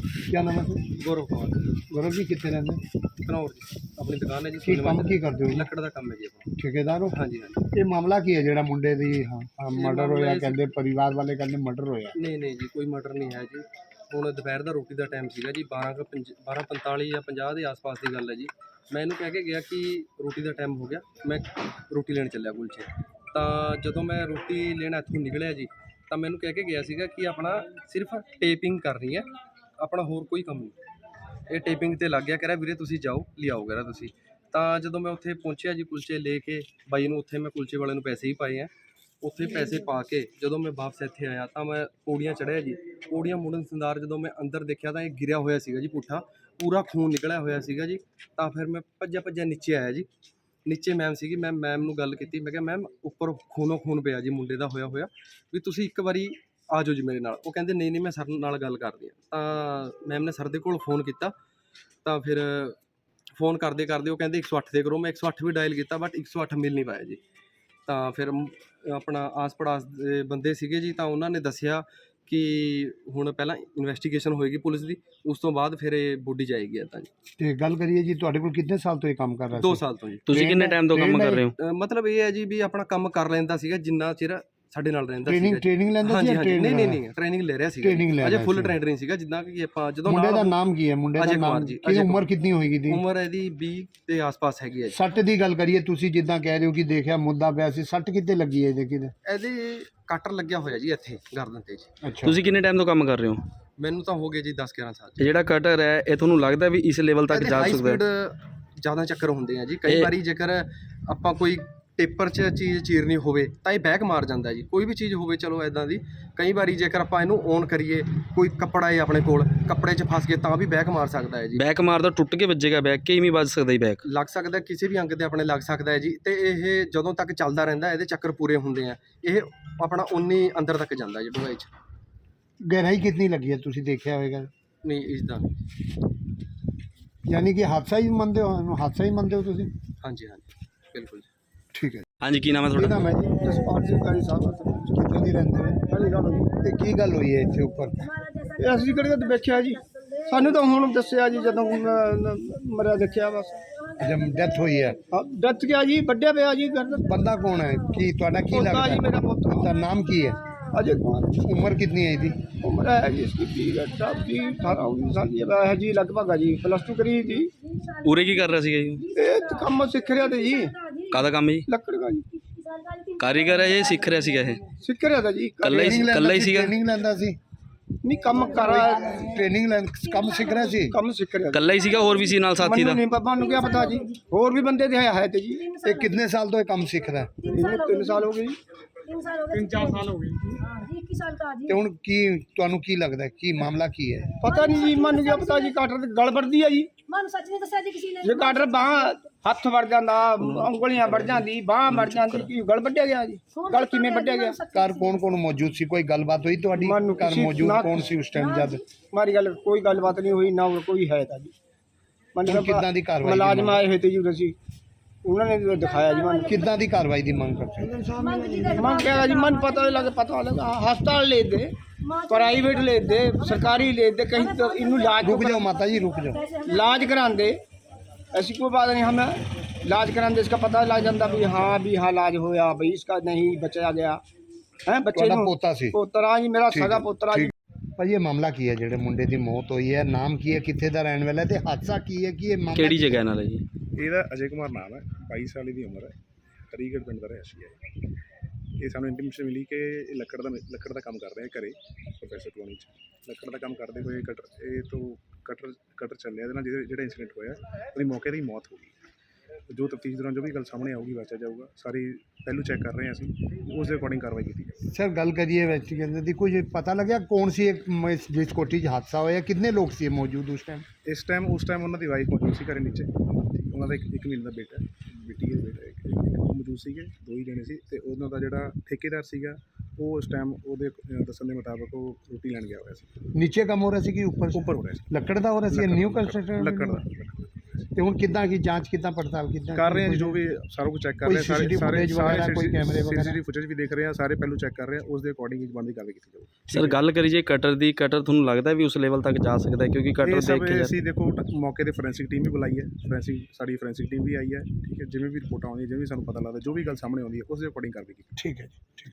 ਕੀ ਨਾਮ ਹੈ ਸਰ? ਗੌਰਵ ਕੌਰ ਗੌਰਵ ਜੀ ਕਿੱਥੇ ਰਹਿੰਦੇ ਘਨੌਰ ਆਪਣੀ ਦੁਕਾਨ ਹੈ ਜੀ ਕੀ ਕੰਮ ਕੀ ਕਰਦੇ ਹੋ ਲੱਕੜ ਦਾ ਕੰਮ ਹੈ ਜੀ ਆਪਣਾ। ਠੇਕੇਦਾਰ ਹੋ? ਹਾਂਜੀ ਹਾਂਜੀ। ਇਹ ਮਾਮਲਾ ਕੀ ਹੈ ਜਿਹੜਾ ਮੁੰਡੇ ਦੀ ਮਰਡਰ ਹੋਇਆ ਕਹਿੰਦੇ ਪਰਿਵਾਰ ਵਾਲੇ ਕਹਿੰਦੇ ਮਰਡਰ ਹੋਇਆ। ਨਹੀਂ ਨਹੀਂ ਜੀ ਕੋਈ ਮਰਡਰ ਨਹੀਂ ਹੈ ਜੀ। ਹੁਣ ਦੁਪਹਿਰ ਦਾ ਰੋਟੀ ਦਾ ਟਾਈਮ ਸੀਗਾ ਜੀ 12 12:45 ਜਾਂ 50 ਦੇ ਆਸ-ਪਾਸ ਦੀ ਗੱਲ ਹੈ ਜੀ। ਮੈਂ ਇਹਨੂੰ ਕਹਿ ਕੇ ਗਿਆ ਕਿ ਰੋਟੀ ਦਾ ਟਾਈਮ ਹੋ ਗਿਆ ਮੈਂ ਰੋਟੀ ਲੈਣ ਚੱਲਿਆ ਕੁਲਚੇ ਤਾਂ ਜਦੋਂ ਮੈਂ ਰੋਟੀ ਲੈਣ ਇੱਥੋਂ ਨਿਕਲਿਆ ਜੀ ਤਾਂ ਮੈਨੂੰ ਕਹਿ ਕੇ ਗਿਆ ਸੀਗਾ ਕਿ ਆਪਣਾ ਸਿਰਫ ਟੇਪਿੰਗ ਕਰਨੀ ਹੈ। ਆਪਣਾ ਹੋਰ ਕੋਈ ਕੰਮ ਨਹੀਂ। ਇਹ ਟੇਪਿੰਗ ਤੇ ਲੱਗ ਗਿਆ, ਕਹਿ ਰਿਹਾ, ਵੀਰੇ ਤੁਸੀਂ ਜਾਓ, ਲਿਆਓ, ਕਹਿ ਰਿਹਾ ਤੁਸੀਂ। ਤਾਂ ਜਦੋਂ ਮੈਂ ਉੱਥੇ ਪਹੁੰਚਿਆ ਜੀ ਕੁਲਚੇ ਲੈ ਕੇ, ਬਾਈ ਨੂੰ ਉੱਥੇ ਮੈਂ ਕੁਲਚੇ ਵਾਲੇ ਨੂੰ ਪੈਸੇ ਹੀ ਪਾਏ ਆ। ਉੱਥੇ ਪੈਸੇ ਪਾ ਕੇ ਜਦੋਂ ਮੈਂ ਵਾਪਸ ਇੱਥੇ ਆਇਆ ਤਾਂ ਮੈਂ ਪੌੜੀਆਂ ਚੜ੍ਹਿਆ ਜੀ। ਪੌੜੀਆਂ ਮੁੜਨ ਸੰਦਾਰ ਜਦੋਂ ਮੈਂ ਅੰਦਰ ਦੇਖਿਆ ਤਾਂ ਇਹ ਗਿਰਿਆ ਹੋਇਆ ਸੀਗਾ ਜੀ ਪੁੱਠਾ। ਪੂਰਾ ਖੂਨ ਨਿਕਲਿਆ ਹੋਇਆ ਸੀਗਾ ਜੀ। ਤਾਂ ਫਿਰ ਮੈਂ ਭੱਜਿਆ ਭੱਜਿਆ ਨੀਚੇ ਆਇਆ ਜੀ। ਨੀਚੇ ਮੈਮ ਸੀਗੀ, ਮੈਂ ਮੈਮ ਨੂੰ ਗੱਲ ਕੀਤੀ। ਮੈਂ ਕਿਹਾ ਮੈਮ ਉੱਪਰ ਖੂਨੋ ਖੂਨ ਪਿਆ ਜੀ, ਮੁੰਡੇ ਦਾ ਹੋਇਆ ਹੋਇਆ ਵੀ ਤੁਸੀਂ ਇੱਕ ਵਾਰੀ ਆ ਜਾਓ ਜੀ ਮੇਰੇ ਨਾਲ। ਉਹ ਕਹਿੰਦੇ ਨਹੀਂ ਨਹੀਂ ਮੈਂ ਸਰ ਨਾਲ ਗੱਲ ਕਰਦੀ ਹਾਂ। ਤਾਂ ਮੈਮ ਨੇ ਸਰ ਦੇ ਕੋਲ ਫੋਨ ਕੀਤਾ। ਤਾਂ ਫਿਰ ਫੋਨ ਕਰਦੇ ਕਰਦੇ ਉਹ ਕਹਿੰਦੇ 108 ਤੇ ਕਰੋ। ਮੈਂ 108 ਵੀ ਡਾਇਲ ਕੀਤਾ ਬਟ 108 ਮਿਲ ਨਹੀਂ ਪਾਇਆ ਜੀ। ਤਾਂ ਫਿਰ ਆਪਣਾ ਆਸ ਪੜਾਸ ਦੇ ਬੰਦੇ ਸੀਗੇ ਜੀ ਤਾਂ ਉਹਨਾਂ ਨੇ ਦੱਸਿਆ ਕਿ ਹੁਣ ਪਹਿਲਾਂ ਇਨਵੈਸਟੀਗੇਸ਼ਨ ਹੋਏਗੀ ਪੁਲਿਸ ਦੀ ਉਸ ਤੋਂ ਬਾਅਦ ਫਿਰ ਇਹ ਬੋਡੀ ਜਾਏਗੀ ਤਾਂ ਜੀ। ਤੇ ਗੱਲ ਕਰੀਏ ਜੀ ਤੁਹਾਡੇ ਕੋਲ ਕਿੰਨੇ ਸਾਲ ਤੋਂ ਇਹ ਕੰਮ ਕਰ ਰਿਹਾ 2 ਸੀ? ਸਾਲ ਤੋਂ ਜੀ। ਤੁਸੀਂ ਕਿੰਨੇ ਟਾਈਮ ਤੋਂ ਕੰਮ ਕਰ ਰਹੇ ਹੋ? ਮਤਲਬ ਇਹ ਹੈ ਜੀ ਵੀ ਆਪਣਾ ਕੰਮ ਕਰ ਲੈਂਦਾ ਸੀਗਾ ਜਿੰਨਾ ਚਿਰ ਸਾਡੇ ਨਾਲ ਰਹਿੰਦਾ ਟ੍ਰੇਨਿੰਗ ਸੀਗਾ ਟ੍ਰੇਨਿੰਗ ਲੈਂਦਾ ਸੀ ਹਾਂਜੀ ਜਾਂ ਹਾਂਜੀ training ਨਹੀਂ ਨਹੀਂ? ਨਹੀਂ ਟ੍ਰੇਨਿੰਗ ਲੈ ਰਿਹਾ ਸੀਗਾ Training ਲੈ ਅਜੇ ਰਿਹਾ ਫੁੱਲ ਸੀ। ਟ੍ਰੇਨਿੰਗ ਸੀਗਾ ਜਿੱਦਾਂ ਕਿ ਆਪਾਂ ਜਦੋਂ ਮੁੰਡੇ ਦਾ ਨਾਲ- ਨਾਮ ਕੀ ਹੈ? ਮੁੰਡੇ ਦਾ ਅਜੇ ਨਾਮ ਜੀ, ਕੀ ਅਜੇ ਉਮਰ ਕੁਮਾਰ। ਕਿੰਨੀ ਹੋਏਗੀ ਦੀ? ਉਮਰ ਇਹਦੀ 20 ਦੇ ਆਸ-ਪਾਸ ਹੈਗੀ ਹੈ ਜੀ। ਸੱਟ ਦੀ ਗੱਲ ਕਰੀਏ ਤੁਸੀਂ ਜਿੱਦਾਂ ਕਹਿ ਰਹੇ ਹੋ ਕਿ ਦੇਖਿਆ ਮੁੱਦਾ ਪਿਆ ਸੀ ਸੱਟ ਕਿੱਥੇ ਲੱਗੀ ਹੈ ਦੇਖੀ ਤੇ ਇਹਦੇ ਕਟਰ ਲੱਗਿਆ ਹੋਇਆ ਜੀ ਇੱਥੇ ਗਰਦਨ ਤੇ ਜੀ। ਅੱਛਾ। ਤੁਸੀਂ ਕਿੰਨੇ ਟਾਈਮ ਤੋਂ ਕੰਮ ਕਰ ਰਹੇ ਹੋ? ਮੈਨੂੰ ਤਾਂ ਹੋ ਗਏ ਜੀ 10 11 ਸਾਲ। ਇਹ ਜਿਹੜਾ ਕਟਰ ਹੈ ਇਹ ਤੁਹਾਨੂੰ ਲੱਗਦਾ ਵੀ ਇਸ ਲੈਵਲ ਤੱਕ ਜਾ ਹਾਈ ਸਕਦਾ ਸਪੀਡ ਹੈ ਜ਼ਿਆਦਾ ਚੱਕਰ ਹੁੰਦੇ ਆ ਜੀ। ਕਈ ਇਹ- ਵਾਰੀ ਜੇਕਰ ਆਪਾਂ ਕੋਈ ਟੇਪਰ 'ਚ ਚੀਜ਼ ਚੀਰਨੀ ਹੋਵੇ ਤਾਂ ਇਹ ਬੈਕ ਮਾਰ ਜਾਂਦਾ ਜੀ। ਕੋਈ ਵੀ ਚੀਜ਼ ਹੋਵੇ ਚਲੋ ਐਦਾਂ ਦੀ। ਕਈ ਵਾਰੀ ਜੇਕਰ ਆਪਾਂ ਇਹਨੂੰ ਔਨ ਕਰੀਏ ਕੋਈ ਕੱਪੜਾ ਹੈ ਆਪਣੇ ਕੋਲ ਕੱਪੜੇ 'ਚ ਫਸ ਗਏ ਤਾਂ ਵੀ ਬੈਕ ਮਾਰ ਸਕਦਾ ਹੈ ਜੀ। ਬੈਕ ਮਾਰਦਾ ਟੁੱਟ ਕੇ ਵੱਜੇਗਾ ਬੈਕ ਕਿ ਇਵੇਂ ਵੱਜ ਸਕਦਾ ਹੀ ਬੈਕ ਲੱਗ ਸਕਦਾ ਕਿਸੇ ਵੀ ਅੰਗ ਤੇ ਆਪਣੇ ਲੱਗ ਸਕਦਾ ਹੈ ਜੀ। ਤੇ ਇਹ ਜਦੋਂ ਤੱਕ ਚੱਲਦਾ ਰਹਿੰਦਾ ਇਹਦੇ ਚੱਕਰ ਪੂਰੇ ਹੁੰਦੇ ਆ। ਇਹ ਆਪਣਾ ਉਨੀ ਅੰਦਰ ਤੱਕ ਜਾਂਦਾ ਜੀ ਡੂੰਘਾਈ 'ਚ। ਗਹਿਰਾਈ ਕਿੰਨੀ ਲੱਗੀ ਹੈ ਤੁਸੀਂ ਦੇਖਿਆ ਹੋਵੇਗਾ? ਨਹੀਂ ਇਸ ਦਾ। ਯਾਨੀ ਕਿ ਹਾਦਸਾ ਹੀ ਮੰਨਦੇ ਹੋ ਇਹਨੂੰ ਹਾਦਸਾ ਹੀ ਮੰਨਦੇ ਹੋ ਤੁਸੀਂ? ਹਾਂਜੀ ਹਾਂਜੀ। ਬਿਲਕੁਲ ਜੀ। ਠੀਕ ਹੈ ਹਾਂਜੀ ਕੀ ਨਾਮ ਹੈ ਤੁਹਾਡਾ? ਨਾਮ ਹੈ ਜੀ ਜਸਪਾਲ ਸਿੰਘ ਕਾਲੀ ਸਾਹਿਬ ਕਿੱਥੇ ਦੀ ਰਹਿੰਦੇ ਨੇ ਹਾਂਜੀ ਗੱਲ ਹੋਈ। ਤੇ ਕੀ ਗੱਲ ਹੋਈ ਹੈ ਇੱਥੇ ਉੱਪਰ? ਇਹ ਅਸੀਂ ਕਿਹੜੇ ਤੇ ਵੇਖਿਆ ਜੀ? ਸਾਨੂੰ ਤਾਂ ਹੁਣ ਦੱਸਿਆ ਜੀ ਜਦੋਂ ਮਰਿਆ ਦੇਖਿਆ ਬਸ। ਜਦ ਡੈਥ ਹੋਈ ਹੈ। ਡੱਤ ਗਿਆ ਜੀ? ਵੱਡਿਆ ਪਿਆ ਜੀ ਗਰਦਨ ਬੰਦਾ ਕੌਣ ਹੈ? ਕੀ ਤੁਹਾਡਾ ਕੀ ਲੱਗਦਾ? ਜੀ ਮੇਰਾ ਪੁੱਤ। ਉਹਦਾ ਨਾਮ ਕੀ ਹੈ? ਅਜੇ ਉਮਰ ਕਿੰਨੀ ਹੈ ਇਹਦੀ? ਉਮਰ ਹੈ ਜੀ ਇਸकी ਵੀ ਅੱਠਾ ਵੀ 18 19 ਸਾਲ ਦੀ ਹੈ। ਜੀ ਲਗਭਗ ਹੈ ਜੀ ਪਲੱਸ 2 ਕਰੀ ਜੀ। ਉਰੇ ਕੀ ਕਰ ਰਿਹਾ ਸੀਗਾ ਜੀ? ਇਹ ਤਾਂ ਕੰਮ ਸਿੱਖ ਰਿਹਾ ਤੇ ਜੀ। ਕਾਹਦਾ ਕੰਮ ਹੈ ਜੀ ਲੱਕੜ ਦਾ ਜੀ ਕਾਰੀਗਰ ਹੈ ਇਹ ਸਿੱਖ ਰਿਹਾ ਸੀਗਾ ਇਹ ਸਿੱਖ ਰਿਹਾ ਤਾਂ ਜੀ ਕੱਲਾ ਹੀ ਸੀ- Training ਕੱਲਾ ਹੀ ਲੈਂਦਾ ਸੀਗਾ ਟ੍ਰੇਨਿੰਗ ਲੈਂਦਾ ਸੀ ਨਹੀਂ ਕੰਮ ਕਰ ਰਿਹਾ ਟ੍ਰੇਨਿੰਗ ਲੈਣ ਕੰਮ ਸਿੱਖ ਰਿਹਾ ਸੀ ਕੰਮ ਸਿੱਖ ਰਿਹਾ ਕੱਲਾ ਹੀ ਸੀਗਾ ਹੋਰ ਵੀ ਸੀ ਨਾਲ ਸਾਥੀ ਦਾ ਮੈਨੂੰ ਨਹੀਂ ਬਾਬਾ ਨੂੰ ਕੀ ਪਤਾ ਜੀ ਹੋਰ ਵੀ ਬੰਦੇ ਦੇ ਹੈ ਹੈ ਤੇ ਜੀ ਇਹ ਕਿੰਨੇ ਸਾਲ ਤੋਂ ਇਹ ਕੰਮ ਸਿੱਖਦਾ ਹੈ? ਇਹਨੂੰ 3 ਸਾਲ ਹੋ ਗਏ ਜੀ तीन साल हो गए तीन चार साल हो गए इक्कीस साल का ਤੇ ਹੁਣ ਕੀ ਤੁਹਾਨੂੰ ਕੀ ਲੱਗਦਾ ਹੈ? ਕੀ ਮਾਮਲਾ ਕੀ ਹੈ ਪਤਾ ਨਹੀਂ ਜੀ ਮੈਨੂੰ ਕੀ ਪਤਾ ਜੀ ਕਾਟਰ ਤੇ ਗਲ ਵੜਦੀ ਹੈ ਜੀ ਮਨ ਸੱਚ ਬਾਹ ਹੱਥ ਵੜ ਜਾਂਦਾ ਉਂਗਲੀਆਂ ਵੜ ਜਾਂਦੀ ਬਾਹ ਵੜ ਜਾਂਦੀ ਕੀ ਗਲ ਵੱਢਿਆ ਗਿਆ ਜੀ? ਗਲ ਕਿਵੇਂ ਵੱਢਿਆ ਗਿਆ? ਘਰ ਕੌਣ ਕੌਣ ਮੌਜੂਦ ਸੀ? ਕੋਈ ਗੱਲਬਾਤ ਹੋਈ ਤੁਹਾਡੀ? ਘਰ ਮੌਜੂਦ ਕੌਣ ਸੀ ਉਸ ਟਾਈਮ ਜਦ? ਮਾਰੀ ਗੱਲ ਕੋਈ ਗੱਲਬਾਤ ਨਹੀਂ ਹੋਈ ਨਾ ਕੋਈ ਹੈ ਤਾਂ ਜੀ। ਮਨ ਕਿਦਾਂ ਦੀ ਕਾਰਵਾਈ ਮਲਾਜ਼ਮ ਆਏ ਹੋਏ ਤੇ ਜੀ ਅਸੀਂ ਉਹਨਾਂ ਨੇ ਦਿਖਾਇਆ ਜੀ ਮੈਨੂੰ ਕਿੱਦਾਂ ਦੀ ਕਾਰਵਾਈ ਦੀ ਮੰਗ ਕਰਦੇ ਹੋ? मांग जी देख ਮੈਂ ਕਿਹਾ ਜੀ ਮਨ ਪਤਾ ਨਹੀਂ ਲੱਗਾ ਪਤਾ ਲੱਗਾ ਹਸਪਤਾਲ ਲੈ ਦੇ ਪ੍ਰਾਈਵੇਟ ਲੈ ਦੇ ਸਰਕਾਰੀ ਲੈ ਦੇ कहीं तो इन्हों इलाज रुक जाओ माता जी रुक जाओ इलाज करांदे ऐसी कोई बात नहीं हमें इलाज करांदे इसका पता लग जाता भी हाँ भी हाँ इलाज होया भाई इसका नहीं बचाया गया है बच्चे ਤੁਹਾਡਾ ਨੂੰ- ਪੋਤਾ ਸੀ ਪੋਤਰਾ ਜੀ ਮੇਰਾ ਠੀਕ ਸਗਾ ਹੈ, ਪੋਤਰਾ ਜੀ ਠੀਕ। ਭਾਈ ਇਹ ਮਾਮਲਾ ਕੀ ਹੈ ਜਿਹੜੇ ਮੁੰਡੇ ਦੀ ਮੌਤ ਹੋਈ ਹੈ ਨਾਮ ਕੀ ਹੈ ਕਿੱਥੇ ਦਾ ਰਹਿਣ ਵਾਲਾ ਹੈ ਤੇ ਹਾਦਸਾ ਕੀ ਹੈ ਕਿ ਇਹ ਮਾਮਲਾ ਕਿਹੜੀ ਜਗ੍ਹਾ ਨਾਲ ਹੈ ਜੀ ਇਹਦਾ ਅਜੇ ਕੁਮਾਰ ਨਾਮ ਹੈ 22 ਸਾਲ ਦੀ ਉਮਰ ਹੈ ਹਰੀਗੜ੍ਹ ਪਿੰਡ ਦਾ ਰਹਿਸ਼ੀ ਹੈ ਇਹ। ਸਾਨੂੰ ਇੰਟੀਮੇਸ਼ਨ ਮਿਲੀ ਕਿ ਇਹ ਲੱਕੜ ਦਾ ਲੱਕੜ ਦਾ ਕੰਮ ਕਰ ਰਹੇ ਘਰੇ ਪ੍ਰੋਫੈਸਰ ਕਲੋਨੀ ਚ। ਲੱਕੜ ਦਾ ਕੰਮ ਕਰਦੇ ਹੋਏ ਕਟਰ ਇਹ ਤੋਂ ਕਟਰ ਕਟਰ ਚੱਲਿਆ ਇਹਦੇ ਨਾਲ ਜਿਹੜਾ ਇਨਸੀਡੈਂਟ ਹੋਇਆ ਉਹਦੀ ਮੌਕੇ ਤੇ ਹੀ ਮੌਤ ਹੋ ਗਈ। ਜੋ ਤਫਤੀਸ਼ ਦੌਰਾਨ ਜੋ ਵੀ ਗੱਲ ਸਾਹਮਣੇ ਆਊਗੀ ਵਾਚਿਆ ਜਾਊਗਾ। ਸਾਰੀ ਪਹਿਲੂ ਚੈੱਕ ਕਰ ਰਹੇ ਹਾਂ ਅਸੀਂ ਉਸ ਦੇ ਅਕੋਰਡਿੰਗ ਕਾਰਵਾਈ ਕੀਤੀ ਜਾਊਗੀ ਸਰ ਗੱਲ ਕਰੀਏ ਇਨਵੈਸਟੀਗੇਸ਼ਨ ਦੀ ਕੁਝ ਪਤਾ ਲੱਗਿਆ ਕੌਣ ਸੀ ਜਿਸ ਕੋਠੀ 'ਚ ਹਾਦਸਾ ਹੋਇਆ ਕਿੰਨੇ ਲੋਕ ਸੀ ਮੌਜੂਦ ਉਸ ਟਾਈਮ ਇਸ ਟਾਈਮ ਉਸ ਟਾਈਮ ਉਹਨਾਂ ਦੀ ਵਾਈਫ ਮੌਜੂਦ ਸੀ ਘਰੇ ਨੀਚੇ। ਉਹਨਾਂ ਦਾ ਇੱਕ ਇੱਕ ਮਹੀਨੇ ਦਾ ਬੇਟਾ ਹੈ, ਬੇਟੀ ਹੈ ਬੇਟਾ ਇੱਕ ਇੱਕ ਉਹ ਮੌਜੂਦ ਸੀਗੇ ਦੋ ਹੀ ਜਣੇ ਸੀ ਤੇ ਉਹਨਾਂ ਦਾ ਜਿਹੜਾ ਠੇਕੇਦਾਰ ਸੀਗਾ ਉਹ ਉਸ ਟਾਈਮ ਉਹਦੇ ਅਹ, ਦੱਸਣ ਦੇ ਮੁਤਾਬਕ ਉਹ ਰੋਟੀ ਲੈਣ ਗਿਆ ਹੋਇਆ ਸੀ। ਨੀਚੇ ਕੰਮ ਹੋ ਰਿਹਾ ਸੀ ਕਿ ਉੱਪਰ? ਉੱਪਰ ਹੋ ਰਿਹਾ ਸੀ। ਲੱਕੜ ਦਾ ਹੋ ਰਿਹਾ ਸੀ ਨਿਊ ਕੰਸਟਰਕਸ਼ਨ ਲੱਕੜ ਦਾ ਲੱਕੜ ਦਾ। ਤੇ ਹੁਣ ਕਿੱਦਾਂ ਕੀ ਜਾਂਚ ਕਿੱਦਾਂ ਪੜਤਾਲ ਕਿੱਦਾਂ ਕਰ ਰਹੇ ਹਾਂ ਜੀ, ਵੀ ਸਾਰਾ ਕੁਝ ਚੈੱਕ ਕਰ ਰਹੇ ਹਾਂ ਸਾਰੇ ਸਾਰੇ ਵਗੈਰਾ, ਕੋਈ camera ਵਗੈਰਾ? ਸੀਸੀਟੀਵੀ ਫੁਟੇਜ ਵੀ ਦੇਖ ਰਹੇ ਹਾਂ ਸਾਰੇ ਪਹਿਲੂ ਚੈੱਕ ਕਰ ਰਹੇ ਹਾਂ ਉਸ ਦੇ ਅਕੋਰਡਿੰਗ ਇੱਕ ਬਣਦੀ ਕਾਰਵਾਈ ਕੀਤੀ ਜਾਊਗੀ। ਸਰ ਗੱਲ ਕਰੀ ਜੇ ਕਟਰ ਦੀ ਕਟਰ ਤੁਹਾਨੂੰ ਲੱਗਦਾ ਵੀ ਉਸ ਲੈਵਲ ਤੱਕ ਜਾ ਸਕਦਾ ਹੈ? ਕਿਉਂਕਿ ਕਟਰ ਦੇਖ ਕੇ ਅਸੀਂ ਦੇਖੋ ਮੌਕੇ ਤੇ ਫੋਰੈਂਸਿਕ ਟੀਮ ਵੀ ਬੁਲਾਈ ਹੈ ਫੋਰੈਂਸਿਕ ਸਾਡੀ ਫੋਰੈਂਸਿਕ ਟੀਮ ਵੀ ਆਈ ਹੈ ਠੀਕ ਹੈ ਜਿਵੇਂ ਵੀ ਰਿਪੋਰਟ ਆਉਂਦੀ ਹੈ ਜਿਵੇਂ ਵੀ ਸਾਨੂੰ ਪਤਾ ਲੱਗਦਾ ਜੋ ਵੀ ਗੱਲ ਸਾਹਮਣੇ ਆਉਂਦੀ ਹੈ ਉਸ ਦੇ ਅਕੋਰਡਿੰਗ ਕਾਰਵਾਈ ਕੀਤੀ ਠੀਕ ਹੈ ਜੀ